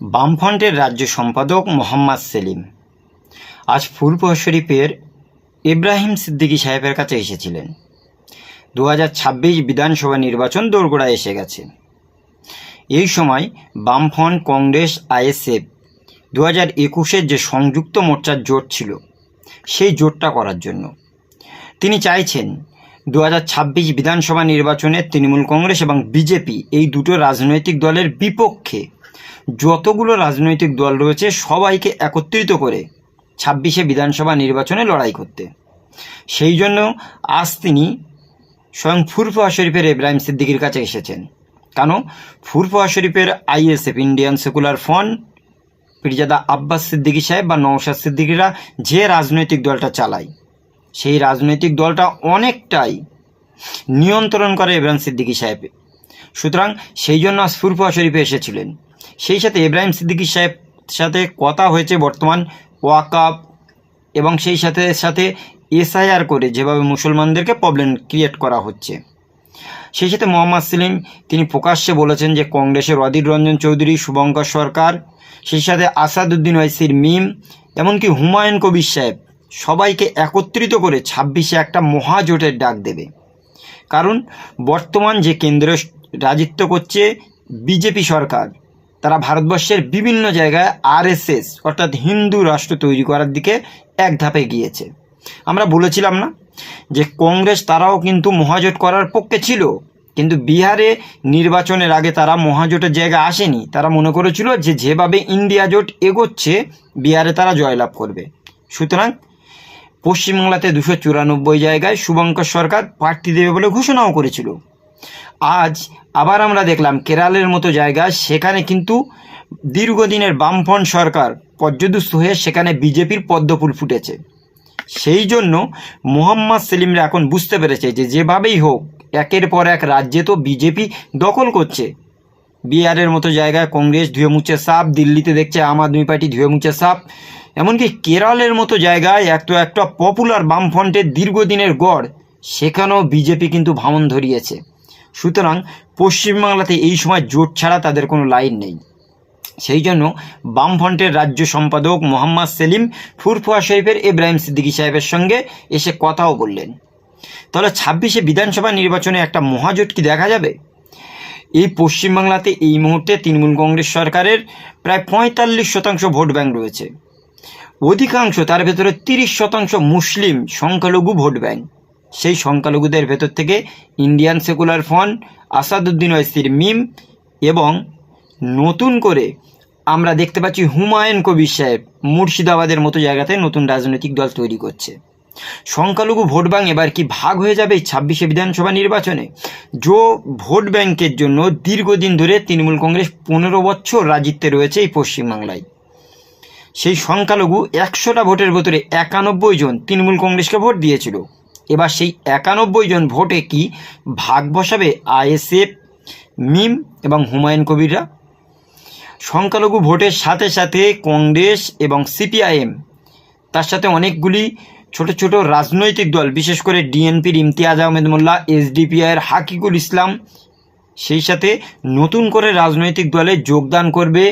বামফ্রন্টের রাজ্য সম্পাদক মোহাম্মদ সেলিম। আজ ফুরপুর শরীফের ইব্রাহিম সিদ্দিকী সাহেবের কাছে এসেছিলেন। দু বিধানসভা নির্বাচন দোরগোড়ায় এসে গেছে। এই সময় বামফ্রন্ট কংগ্রেস, আইএসএফ দু হাজার একুশের যে সংযুক্ত মোর্চার জোট ছিল, সেই জোটটা করার জন্য। তিনি চাইছেন দু বিধানসভা নির্বাচনে তৃণমূল কংগ্রেস এবং বিজেপি এই দুটো রাজনৈতিক দলের বিপক্ষে যতগুলো রাজনৈতিক দল রয়েছে সবাইকে একত্রিত করে ছাব্বিশে বিধানসভা নির্বাচনে লড়াই করতে। সেই জন্য আজ তিনি স্বয়ং ফুরফুয়া শরীফের ইব্রাহিম সিদ্দিকির কাছে এসেছেন। কেন? ফুরফুয়া শরীফের ISF, Indian secular front, Pirzada Abbas Siddiqui সাহেব বা নৌশাদ সিদ্দিকিরা যে রাজনৈতিক দলটা চালায়, সেই রাজনৈতিক দলটা অনেকটাই নিয়ন্ত্রণ করে ইব্রাহিম সিদ্দিকী সাহেব। সুতরাং সেই জন্য আজ ফুরফুয়া শরীফে এসেছিলেন। সেই সাথে ইব্রাহিম সিদ্দিকী সাহেব, সাথে কথা হয়েছে বর্তমান ওয়াকাপ এবং সেই সাথে সাথে এসআইআর করে যেভাবে মুসলমানদেরকে প্রবলেম ক্রিয়েট করা হচ্ছে। সেই সাথে মোহাম্মদ সেলিম, তিনি প্রকাশ্যে বলেছেন যে কংগ্রেসের অধীর রঞ্জন চৌধুরী, শুভঙ্কর সরকার, সেই সাথে আসাদুদ্দিন ওয়াইসির মিম, এমনকি হুমায়ুন কবির সাহেব, সবাইকে একত্রিত করে ছাব্বিশে একটা মহাজোটের ডাক দেবে। কারণ বর্তমান যে কেন্দ্র রাজিত্ব করছে বিজেপি সরকার তারা ভারতবর্ষের বিভিন্ন জায়গায় আরএসএস অর্থাৎ হিন্দু রাষ্ট্র তৈরি করার দিকে এক ধাপে গিয়েছে আমরা বলেছিলাম না যে কংগ্রেস তারাও কিন্তু মহাজোট করার পক্ষে ছিল, কিন্তু বিহারে নির্বাচনের আগে তারা মহাজোটের জায়গা আসেনি। তারা মনে করেছিল যে যেভাবে ইন্ডিয়া জোট এগোচ্ছে, বিহারে তারা জয়লাভ করবে। সুতরাং পশ্চিমবাংলাতে দুশো চুরানব্বই জায়গায় শুভঙ্কর সরকার প্রার্থী দেবে বলে ঘোষণাও করেছিল। আজ আবার আমরা দেখলাম কেরালের মতো জায়গায় সেখানে কিন্তু দীর্ঘদিনের বামফ্রন্ট সরকার পর্যদুস্ত হয়ে সেখানে বিজেপির পদ্মফুল ফুটেছে। সেই জন্য মোহাম্মদ সেলিমরা এখন বুঝতে পেরেছে যে যেভাবেই হোক, একের পর এক রাজ্যে তো বিজেপি দখল করছে। বিহারের মতো জায়গায় কংগ্রেস ধুয়ে মুছে সাপ, দিল্লিতে দেখছে আম আদমি পার্টি ধুয়ে মুছে সাপ। এমনকি কেরলের মতো জায়গায় এক তো একটা পপুলার বামফ্রন্টের দীর্ঘদিনের গড়, সেখানেও বিজেপি কিন্তু ভাঙন ধরিয়েছে। সুতরাং পশ্চিমবাংলাতে এই সময় জোট ছাড়া তাদের কোনো লাইন নেই। সেই জন্য বামফ্রন্টের রাজ্য সম্পাদক মোহাম্মদ সেলিম, ফুরফুয়া শরীফের ইব্রাহিম সিদ্দিকী সাহেবের সঙ্গে এসে কথাও বললেন। তাহলে ছাব্বিশে বিধানসভা নির্বাচনে একটা মহাজোট কি দেখা যাবে? এই পশ্চিমবাংলাতে এই মুহূর্তে তৃণমূল কংগ্রেস সরকারের প্রায় পঁয়তাল্লিশ শতাংশ ভোট ব্যাংক রয়েছে। অধিকাংশ তার ভেতরে তিরিশ শতাংশ মুসলিম সংখ্যালঘু ভোট ব্যাংক। সেই সংখ্যালঘুদের ভেতর থেকে ইন্ডিয়ান সেকুলার ফ্রন্ট আসাদুদ্দিন ওয়েসির মিম এবং নতুন করে আমরা দেখতে পাচ্ছি হুমায়ুন কবির সাহেব মুর্শিদাবাদের মতো জায়গাতে নতুন রাজনৈতিক দল তৈরি করছে। সংখ্যালঘু ভোট ব্যাংক এবার কি ভাগ হয়ে যাবে ছাব্বিশে বিধানসভা নির্বাচনে? জো ভোট ব্যাংকের জন্য দীর্ঘদিন ধরে তৃণমূল কংগ্রেস পনেরো বছর রাজিত্বে রয়েছে এই পশ্চিমবাংলায়। সেই সংখ্যালঘু একশোটা ভোটের ভেতরে একানব্বই জন তৃণমূল কংগ্রেসকে ভোট দিয়েছিল। এবার সেই একানব্বই জন ভোটে কি ভাগ বসাবে আইএসএফ, মিম এবং হুমায়ুন কবিররা? সংখ্যালঘু ভোটের সাথে সাথে কংগ্রেস এবং সিপিআইএম, তার সাথে অনেকগুলি ছোট ছোট রাজনৈতিক দল, বিশেষ করে ডিএনপির ইমতিয়াজ আহমেদ মোল্লা, এসডিপিআইয়ের হাকিকুল ইসলাম, সেই সাথে নতুন করে রাজনৈতিক দলে যোগদান করবে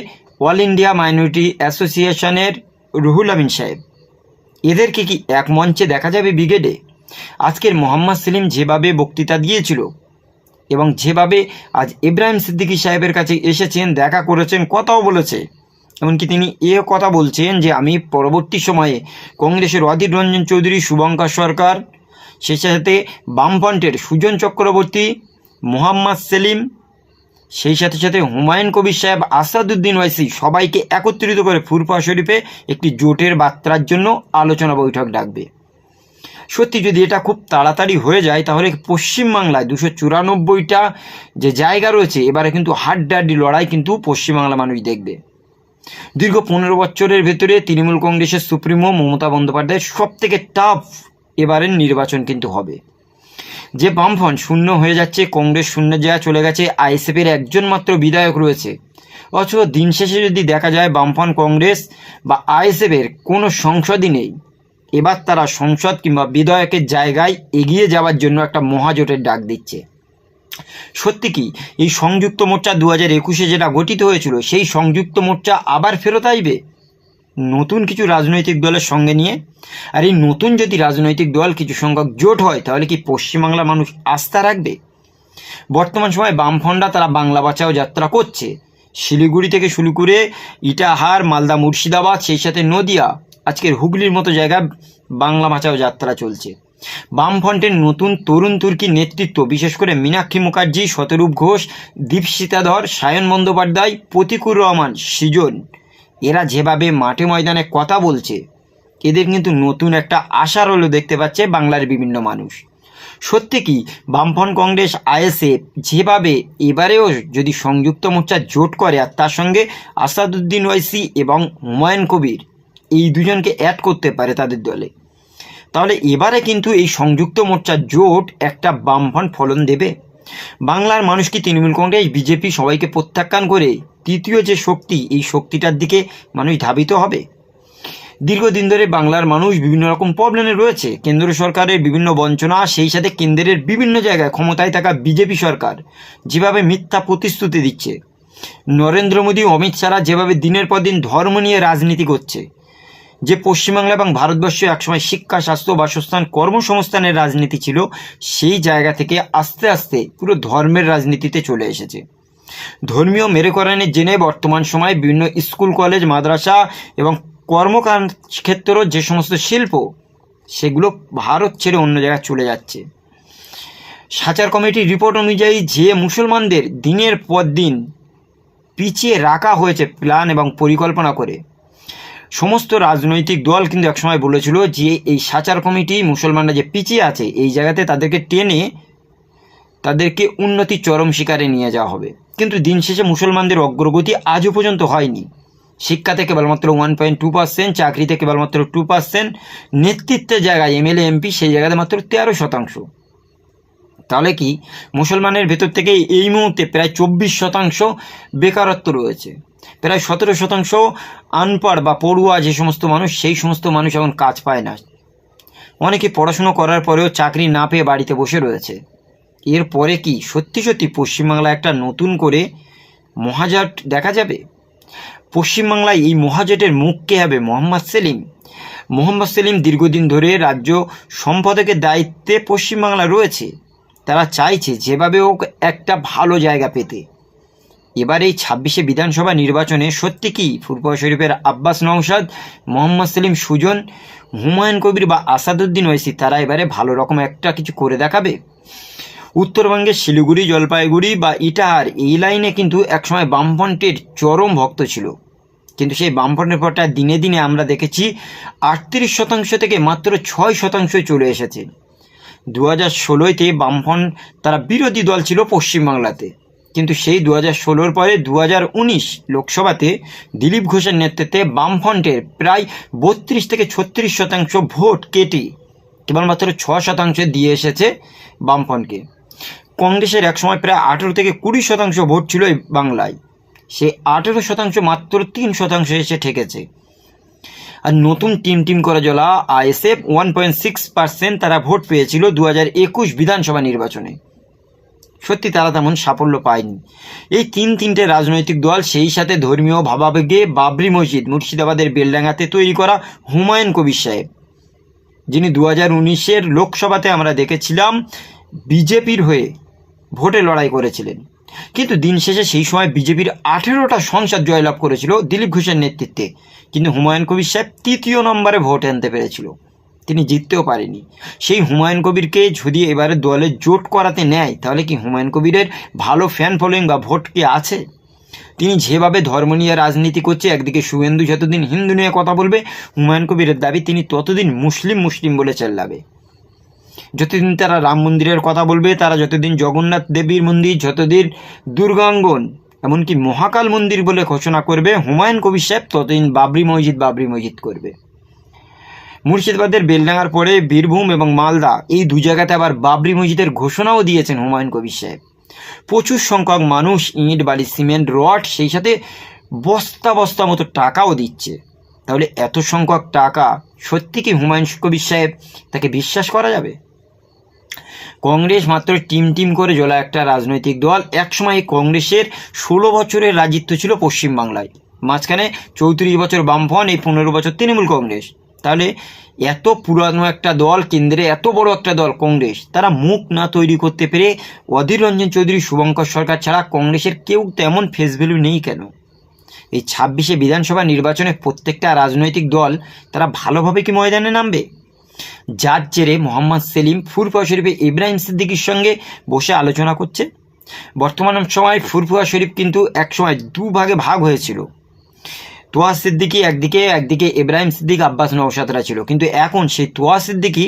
অল ইন্ডিয়া মাইনরিটি অ্যাসোসিয়েশনের রুহুল আমিন সাহেব। এদেরকে কি এক মঞ্চে দেখা যাবে ব্রিগেডে? আজকের মোহাম্মদ সেলিম যেভাবে বক্তৃতা দিয়েছিল এবং যেভাবে আজ ইব্রাহিম সিদ্দিকী সাহেবের কাছে এসেছেন, দেখা করেছেন, কথাও বলেছে। এমনকি তিনি এ কথা বলছেন যে, আমি পরবর্তী সময়ে কংগ্রেসের অধীর রঞ্জন চৌধুরী, শুভঙ্কর সরকার সেই সাথে বামফ্রন্টের সুজন চক্রবর্তী, মোহাম্মদ সেলিম, সেই সাথে সাথে হুমায়ুন কবির সাহেব, আসাদুদ্দিন ওয়াইসি সবাইকে একত্রিত করে ফুরফা শরীফে একটি জোটের বার্তার জন্য আলোচনা বৈঠক ডাকবে। সত্যি যদি এটা খুব তাড়াতাড়ি হয়ে যায়, তাহলে পশ্চিমবাংলায় দুশো চুরানব্বইটা যে জায়গা রয়েছে, এবারে কিন্তু হাড্ডাহাড্ডি লড়াই কিন্তু পশ্চিমবাংলা মানুষ দেখবে। দীর্ঘ পনেরো বছরের ভেতরে তৃণমূল কংগ্রেসের সুপ্রিমো মমতা বন্দ্যোপাধ্যায়ের সব থেকে টাফ এবারের নির্বাচন কিন্তু হবে। যে বামফ্রন্ট শূন্য হয়ে যাচ্ছে, কংগ্রেস শূন্য জায়গা চলে গেছে, আইএসএফের একজন মাত্র বিধায়ক রয়েছে। অথচ দিন শেষে যদি দেখা যায়, বামফ্রন্ট কংগ্রেস বা আইএসএফের কোনো সংসদই নেই। এবার তারা সংসদ কিংবা বিধায়কের জায়গায় এগিয়ে যাওয়ার জন্য একটা মহাজোটের ডাক দিচ্ছে। সত্যি কি? এই সংযুক্ত মোর্চা দু হাজার একুশে যেটা গঠিত হয়েছিল, সেই সংযুক্ত মোর্চা আবার ফেরত আসবে? নতুন কিছু রাজনৈতিক দলের সঙ্গে নিয়ে? আর এই নতুন যদি রাজনৈতিক দল কিছু সংখ্যক জোট হয়, তাহলে কি পশ্চিমবাংলা মানুষ আস্থা রাখবে? বর্তমান সময় বামফন্ডা তারা বাংলা বাঁচাও যাত্রা করছে। শিলিগুড়ি থেকে শুরু করে ইটাহার, মালদা, মুর্শিদাবাদ, সেই সাথে নদিয়া আজকের হুগলির মতো জায়গায় বাংলা বাঁচাও যাত্রা চলছে। বামফ্রন্টের নতুন তরুণ তুর্কি নেতৃত্ব, বিশেষ করে মীনাক্ষী মুখার্জি, শতরূপ ঘোষ, দীপশিতাধর, সায়ন বন্দ্যোপাধ্যায়, প্রতিকুর রহমান, সৃজন, এরা যেভাবে মাঠে ময়দানে কথা বলছে, এদের কিন্তু নতুন একটা আশার হলো দেখতে পাচ্ছে বাংলার বিভিন্ন মানুষ। সত্যি কি, বামফ্রন্ট কংগ্রেস, আইএসএফ যেভাবে এবারেও যদি সংযুক্ত মোর্চা জোট করে, আর তার সঙ্গে আসাদুদ্দিন ওয়াইসি এবং হুমায়ুন কবির এই দুজনকে অ্যাড করতে পারে তাদের দলে। তাহলে এবারে কিন্তু এই সংযুক্ত মোর্চার জোট একটা বামফ্রন্ট ফলন দেবে। বাংলার মানুষ কি তৃণমূল কংগ্রেস, বিজেপি সবাইকে প্রত্যাখ্যান করে তৃতীয় যে শক্তি, এই শক্তিটার দিকে মানুষ ধাবিত হবে? দীর্ঘদিন ধরে বাংলার মানুষ বিভিন্ন রকম প্রবলেমে রয়েছে। কেন্দ্র সরকারের বিভিন্ন বঞ্চনা, সেই সাথে কেন্দ্রের বিভিন্ন জায়গায় ক্ষমতায় থাকা বিজেপি সরকার যেভাবে মিথ্যা প্রতিশ্রুতি দিচ্ছে। নরেন্দ্র মোদী, অমিত শাহরা যেভাবে দিনের পর দিন ধর্ম নিয়ে রাজনীতি করছে। যে পশ্চিমবাংলা এবং ভারতবর্ষ একসময় শিক্ষা, স্বাস্থ্য, বাসস্থান, কর্মসংস্থানের রাজনীতি ছিল, সেই জায়গা থেকে আস্তে আস্তে পুরো ধর্মের রাজনীতিতে চলে এসেছে। ধর্মীয় মেরেকরণের জেনে বর্তমান সময়ে বিভিন্ন স্কুল, কলেজ, মাদ্রাসা এবং কর্মকার ক্ষেত্র যে সমস্ত শিল্প, সেগুলো ভারত ছেড়ে অন্য জায়গায় চলে যাচ্ছে। সাচার কমিটির রিপোর্ট অনুযায়ী যে মুসলমানদের দিনের পর দিন পিছিয়ে রাখা হয়েছে প্ল্যান এবং পরিকল্পনা করে সমস্ত রাজনৈতিক দল কিন্তু একসময় বলেছিল যে এই সাচার কমিটি মুসলমানরা যে পিছিয়ে আছে, এই জায়গাতে তাদেরকে টেনে তাদেরকে উন্নতি চরম শিকারে নিয়ে যাওয়া হবে। কিন্তু দিন শেষে মুসলমানদের অগ্রগতি আজও পর্যন্ত হয়নি। শিক্ষাতে কেবলমাত্র ওয়ান পয়েন্ট টু পার্সেন্ট চাকরিতে কেবলমাত্র টু পার্সেন্ট নেতৃত্বের জায়গায় এমএলএ, এমপি সেই জায়গাতে মাত্র তেরো শতাংশ। তাহলে কি মুসলমানের ভেতর থেকে এই মুহূর্তে প্রায় চব্বিশ শতাংশ বেকারত্ব রয়েছে। প্রায় সতেরো শতাংশ আনপড় বা পড়ুয়া যে সমস্ত মানুষ, সেই সমস্ত মানুষ এখন কাজ পায় না। অনেকে পড়াশুনো করার পরেও চাকরি না পেয়ে বাড়িতে বসে রয়েছে। এরপরে কি? সত্যি সত্যি পশ্চিমবাংলায় একটা নতুন করে মহাজাট দেখা যাবে? পশ্চিমবাংলায় এই মহাজোটের মুখ কে হবে? মোহাম্মদ সেলিম। মোহাম্মদ সেলিম দীর্ঘদিন ধরে রাজ্য সম্পাদকের দায়িত্বে পশ্চিমবাংলা রয়েছে। তারা চাইছে যেভাবে হোক একটা ভালো জায়গা পেতে। এবার এই ছাব্বিশে বিধানসভা নির্বাচনে সত্যি কি ফুরপুরা শরীফের আব্বাস নওশাদ, মোহাম্মদ সেলিম সুজন, হুমায়ুন কবির বা আসাদুদ্দিন ওয়েসি তারা এবারে ভালো রকম একটা কিছু করে দেখাবে? উত্তরবঙ্গের শিলিগুড়ি, জলপাইগুড়ি বা ইটাহার, এই লাইনে কিন্তু একসময় বামফ্রন্টের চরম ভক্ত ছিল। কিন্তু সেই বামফ্রন্টের পরটা দিনে দিনে আমরা দেখেছি আটত্রিশ শতাংশ থেকে মাত্র ছয় শতাংশই চলে এসেছে। দু হাজার ষোলোতে বামফ্রন্ট তারা বিরোধী দল ছিল পশ্চিমবাংলাতে। কিন্তু সেই দু হাজার ষোলোর পরে দু হাজার উনিশ লোকসভাতে দিলীপ ঘোষের নেতৃত্বে বামফ্রন্টের প্রায় বত্রিশ থেকে ছত্রিশ শতাংশ ভোট কেটে কেবলমাত্র ছ শতাংশ দিয়ে এসেছে বামফ্রন্টকে। কংগ্রেসের একসময় প্রায় আঠেরো থেকে কুড়ি শতাংশ ভোট ছিল এই বাংলায়। সে আঠেরো শতাংশ মাত্র তিন শতাংশ এসে ঠেকেছে। আর নতুন টিম টিম করে জ্বলা ISF one point six percent তারা ভোট পেয়েছিল দু হাজার একুশ বিধানসভা নির্বাচনে। সত্যি তারা তেমন সাফল্য পায়নি। এই তিন তিনটে রাজনৈতিক দল সেই সাথে ধর্মীয় ভাবাবেগে বাবরি মসজিদ, মুর্শিদাবাদের বেলডাঙ্গাতে তৈরি করা হুমায়ুন কবির সাহেব, যিনি দু হাজার উনিশের লোকসভাতে আমরা দেখেছিলাম বিজেপির হয়ে ভোটে লড়াই করেছিলেন। কিন্তু দিন শেষে সেই সময় বিজেপির আঠেরোটা সংসদ জয়লাভ করেছিল দিলীপ ঘোষের নেতৃত্বে। কিন্তু হুমায়ুন কবির সাহেব তৃতীয় নম্বরে ভোট আনতে পেরেছিল। তিনি জিততেও পারেনি। সেই হুমায়ুন কবিরকে যদি এবারে দলে জোট করাতে নেয়, তাহলে কি হুমায়ুন কবিরের ভালো ফ্যান ফলোয়িং বা ভোট কি আছে? তিনি যেভাবে ধর্ম নিয়ে রাজনীতি করছে, একদিকে শুভেন্দু যতদিন হিন্দু নিয়ে কথা বলবে, হুমায়ুন কবিরের দাবি তিনি ততদিন মুসলিম মুসলিম বলে চেল্লাবে। যতদিন তারা রাম মন্দিরের কথা বলবে, তারা যতদিন জগন্নাথ দেবীর মন্দির, যতদিন দুর্গাঙ্গন, এমনকি মহাকাল মন্দির বলে ঘোষণা করবে, হুমায়ুন কবির সাহেব ততদিন বাবরি মসজিদ বাবরি মসজিদ করবে। মুর্শিদাবাদের বেলডাঙ্গার পরে বীরভূম এবং মালদা, এই দু জায়গাতে আবার বাবরি মসজিদের ঘোষণাও দিয়েছেন হুমায়ুন কবির সাহেব। প্রচুর সংখ্যক মানুষ ইট, বালি, সিমেন্ট, রড সেই সাথে বস্তা বস্তা মতো টাকাও দিচ্ছে। তাহলে এত সংখ্যক টাকা সত্যি কি হুমায়ুন কবির সাহেব তাকে বিশ্বাস করা যাবে? কংগ্রেস মাত্র টিম টিম করে জ্বলা একটা রাজনৈতিক দল, একসময় কংগ্রেসের ষোলো বছরের রাজিত্ব ছিল পশ্চিমবাংলায়। মাঝখানে চৌত্রিশ বছর বামফ্রন্ট, এই পনেরো বছর তৃণমূল কংগ্রেস। তাহলে এত পুরানো একটা দল, কেন্দ্রে এত বড় একটা দল, কংগ্রেস, তারা মুখ না তৈরি করতে পেরে অধীর রঞ্জন চৌধুরী, শুভঙ্কর সরকার ছাড়া কংগ্রেসের কেউ তেমন ফেস ভ্যালু নেই কেন? এই ছাব্বিশে বিধানসভা নির্বাচনে প্রত্যেকটা রাজনৈতিক দল তারা ভালোভাবে কি ময়দানে নামবে? যার জেরে মোহাম্মদ সেলিম ফুরফুয়া শরীফে ইব্রাহিম সিদ্দিকির সঙ্গে বসে আলোচনা করছে। বর্তমান সময় ফুরফুয়া শরীফ কিন্তু একসময় দু ভাগে ভাগ হয়েছিল। তোয়া সিদ্দিকি একদিকে একদিকে ইব্রাহিম সিদ্দিক, আব্বাস নৌসাদরা ছিল। কিন্তু এখন সেই তোয়া সিদ্দিকি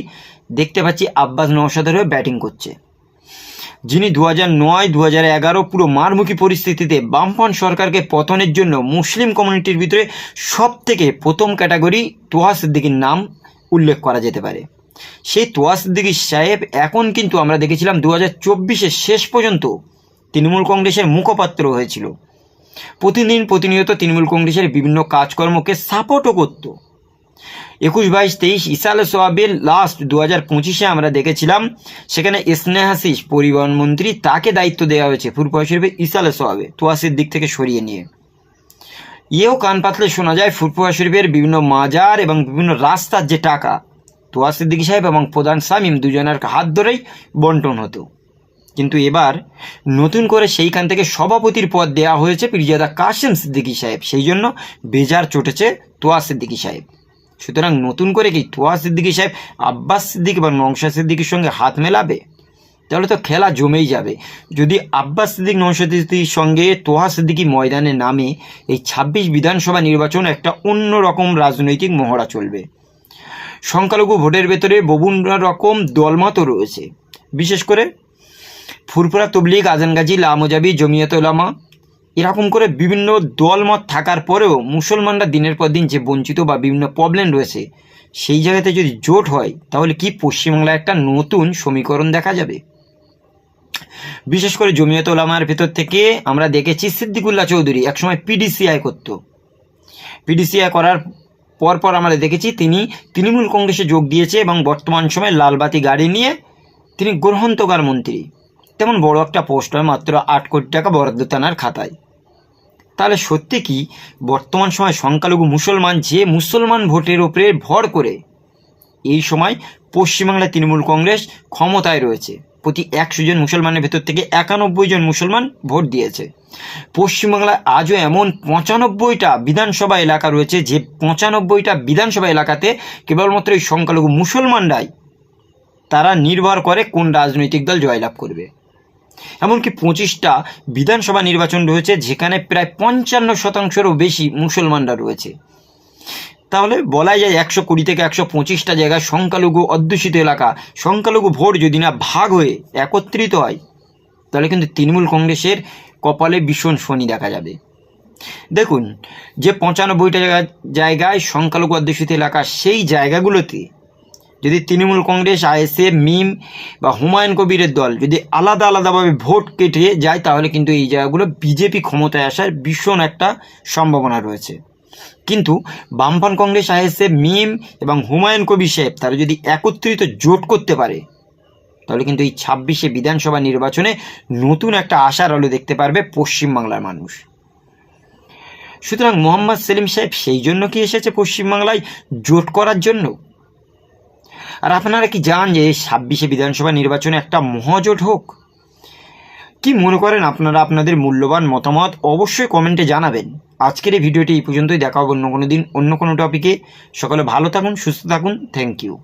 দেখতে পাচ্ছি আব্বাস নৌসাদের হয়ে ব্যাটিং করছে। যিনি দু হাজার নয় দু হাজার এগারো পুরো মারমুখী পরিস্থিতিতে বামফ্রন্ট সরকারকে পতনের জন্য মুসলিম কমিউনিটির ভিতরে সব থেকে প্রথম ক্যাটাগরি তোহা সিদ্দিকির নাম উল্লেখ করা যেতে পারে। সেই তোয়া সিদ্দিকি সাহেব এখন কিন্তু আমরা দেখেছিলাম দু হাজার শেষ পর্যন্ত তৃণমূল কংগ্রেসের মুখপাত্র হয়েছিল। প্রতিদিন প্রতিনিয়ত তৃণমূল কংগ্রেসের বিভিন্ন কাজকর্মকে সাপোর্টও করতো। একুশ বাইশ তেইশ ইসাল সোয়াবের লাস্ট দু হাজার পঁচিশে আমরা দেখেছিলাম, সেখানে স্নেহাশিস পরিবহন মন্ত্রী তাকে দায়িত্ব দেওয়া হয়েছে ফুরফুয়া শরীফে ইসালে সোয়াবে তোয়াসির দিক থেকে সরিয়ে নিয়ে। ইয়েও কান পাতলে শোনা যায় ফুরফুয়া শরীফের বিভিন্ন মাজার এবং বিভিন্ন রাস্তার যে টাকা তোয়া সিদ্দিকী সাহেব এবং প্রধান সামিম দুজনের হাত ধরেই বন্টন হতো। কিন্তু এবার নতুন করে সেইখান থেকে সভাপতির পদ দেওয়া হয়েছে পিরজাদা কাশেম সিদ্দিকী সাহেব। সেই জন্য বেজার চটেছে তোয়া সিদ্দিকী সাহেব। সুতরাং নতুন করে কি তোয়া সিদ্দিকী সাহেব আব্বাস সিদ্দিক এবং নংশা সিদ্দিকির সঙ্গে হাত মেলাবে? তাহলে তো খেলা জমেই যাবে। যদি আব্বাস সিদ্দিক নৌশাদ সিদ্দিকির সঙ্গে তোহা সিদ্দিকি ময়দানে নামে, এই ছাব্বিশ বিধানসভা নির্বাচন একটা অন্য রকম রাজনৈতিক মহড়া চলবে। সংখ্যালঘু ভোটের ভেতরে বিভিন্ন রকম দলমতও রয়েছে। বিশেষ করে ফুরফুরা তবলিগ, আজানগাজি, লামোজাবি, জমিয়ত ওলামা এরকম করে বিভিন্ন দলমত থাকার পরেও মুসলমানরা দিনের পর দিন যে বঞ্চিত বা বিভিন্ন প্রবলেম রয়েছে, সেই জায়গাতে যদি জোট হয়, তাহলে কি পশ্চিমবাংলায় একটা নতুন সমীকরণ দেখা যাবে? বিশেষ করে জমিয়ত ওলামার ভেতর থেকে আমরা দেখেছি সিদ্দিকুল্লাহ চৌধুরী একসময় পিডিসিআই করতো। পিডিসিআই করার পরপর আমরা দেখেছি তিনি তৃণমূল কংগ্রেসে যোগ দিয়েছে এবং বর্তমান সময়ে লালবাতি গাড়ি নিয়ে তিনি গ্রহন্তকার মন্ত্রী। তেমন বড় একটা পোস্ট হয় মাত্র আট কোটি টাকা বরাদ্দ থানার খাতায়। তাহলে সত্যি কি বর্তমান সময় সংখ্যালঘু মুসলমান যে মুসলমান ভোটের ওপরে ভর করে, এই সময় পশ্চিমবাংলায় তৃণমূল কংগ্রেস ক্ষমতায় রয়েছে। প্রতি একশো জন মুসলমানের ভেতর থেকে একানব্বই জন মুসলমান ভোট দিয়েছে। পশ্চিমবাংলায় আজও এমন পঁচানব্বইটা বিধানসভা এলাকা রয়েছে, যে পঁচানব্বইটা বিধানসভা এলাকাতে কেবলমাত্র এই সংখ্যালঘু মুসলমানরাই তারা নির্ভর করে কোন রাজনৈতিক দল জয়লাভ করবে। এমনকি পঁচিশটা বিধানসভা নির্বাচন রয়েছে, যেখানে প্রায় পঞ্চান্ন শতাংশেরও বেশি মুসলমানরা রয়েছে। তাহলে বলাই যায় একশো কুড়ি থেকে একশো পঁচিশটা জায়গায় সংখ্যালঘু অধ্যুষিত এলাকা। সংখ্যালঘু ভোট যদি না ভাগ হয়ে একত্রিত হয়, তাহলে কিন্তু তৃণমূল কংগ্রেসের কপালে ভীষণ শনি দেখা যাবে। দেখুন, যে পঁচানব্বইটা জায়গায় সংখ্যালঘু অধ্যুষিত এলাকা, সেই জায়গাগুলোতে যদি তৃণমূল কংগ্রেস, আইএসএফ, মিম বা হুমায়ুন কবিরের দল যদি আলাদা আলাদাভাবে ভোট কেটে যায়, তাহলে কিন্তু এই জায়গাগুলো বিজেপি ক্ষমতায় আসার ভীষণ একটা সম্ভাবনা রয়েছে। কিন্তু বামফ্রন্ট কংগ্রেস, আইএসএফ, মিম এবং হুমায়ুন কবির সাহেব তারা যদি একত্রিত জোট করতে পারে, তাহলে কিন্তু এই ছাব্বিশে বিধানসভা নির্বাচনে নতুন একটা আশার আলো দেখতে পারবে পশ্চিমবাংলার মানুষ। সুতরাং মোহাম্মদ সেলিম সাহেব সেই জন্য কি এসেছে পশ্চিমবাংলায়? জোট করার জন্য? আর আপনারা কি জান যে ছাব্বিশে বিধানসভা নির্বাচনে একটা মহাজোট হোক? কি মনে করেন আপনারা আপনাদের মূল্যবান মতামত অবশ্যই কমেন্টে জানাবেন। আজকের এই ভিডিওটি এই পর্যন্তই। দেখা হবে অন্য কোনো দিন, অন্য কোনো টপিকে সকলে ভালো থাকুন, সুস্থ থাকুন। Thank you